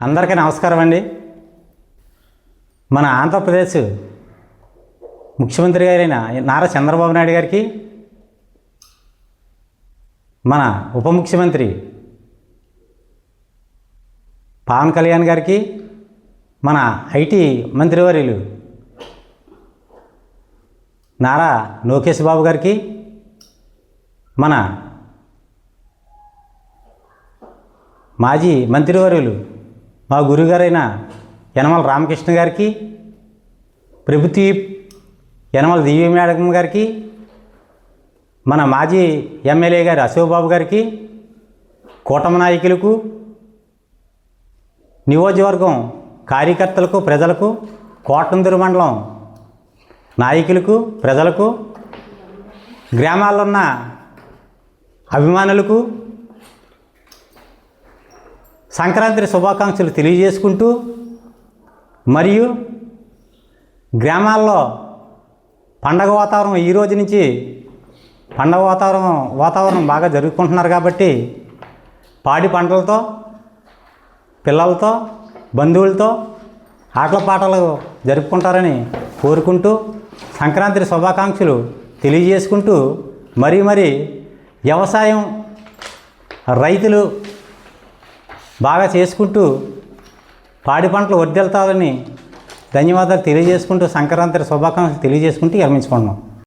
అందరికీ నమస్కారం అండి. మన ఆంధ్రప్రదేశ్ ముఖ్యమంత్రి గారైన నారా చంద్రబాబు నాయుడు గారికి మన ఉప ముఖ్యమంత్రి పవన్ కళ్యాణ్ గారికి మన ఐటీ మంత్రివర్యులు నారా లోకేష్ బాబు గారికి మన మాజీ మంత్రివర్యులు మా గురుగారైన యనమల రామకృష్ణ గారికి ప్రభుత్వ యనమల దివ్య మేడకం గారికి మన మాజీ ఎమ్మెల్యే గారు అశోక్బాబు గారికి కూటమి నాయకులకు నియోజకవర్గం కార్యకర్తలకు ప్రజలకు కోటందూరు మండలం నాయకులకు ప్రజలకు గ్రామాల్లో ఉన్న అభిమానులకు సంక్రాంతి శుభాకాంక్షలు తెలియజేసుకుంటూ మరియు గ్రామాల్లో పండగ వాతావరణం ఈ రోజు నుంచి పండగ వాతావరణం వాతావరణం బాగా జరుపుకుంటున్నారు కాబట్టి పాడి పంటలతో పిల్లలతో బంధువులతో ఆటల పాటలు జరుపుకుంటారని కోరుకుంటూ సంక్రాంతి శుభాకాంక్షలు తెలియజేసుకుంటూ మరీ మరి వ్యవసాయం రైతులు బాగా చేసుకుంటూ పాడి పంటలు వర్దెళ్తారని ధన్యవాదాలు తెలియజేసుకుంటూ సంక్రాంతి శుభాకాంక్షలు తెలియజేసుకుంటూ విరమించుకుంటున్నాం